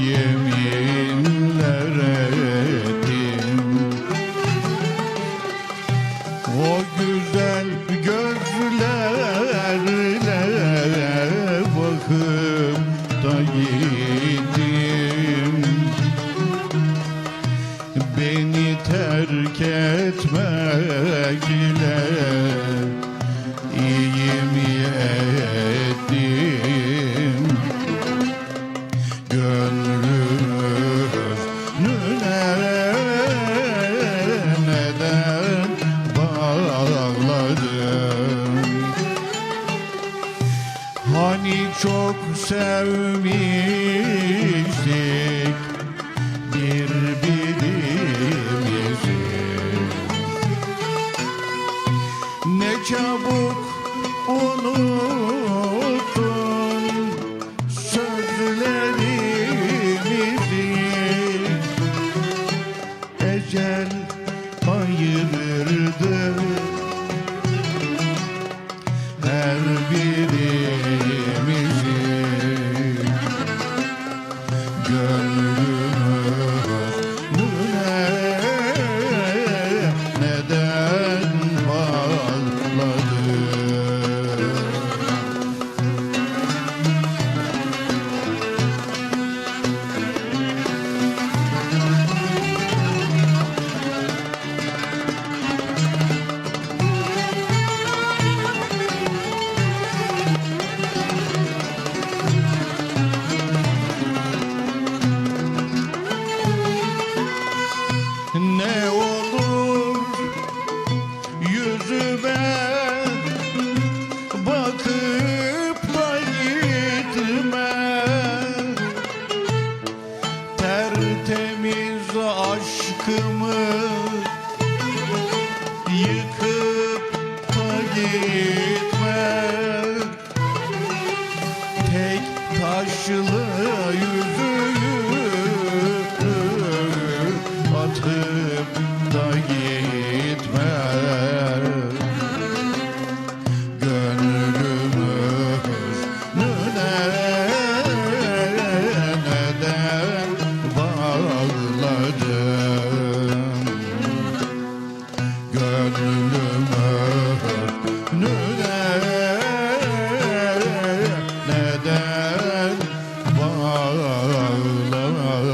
yeminler ettim O güzel gözlerle bakıp da gittim Beni terk etmekle Hani çok sevmiştik birbirimizi Ne çabuk unuttun Gönlümüne olur yüzüme bakıp da gitme. Tertemiz aşkımı yıkıp da gitme olamadı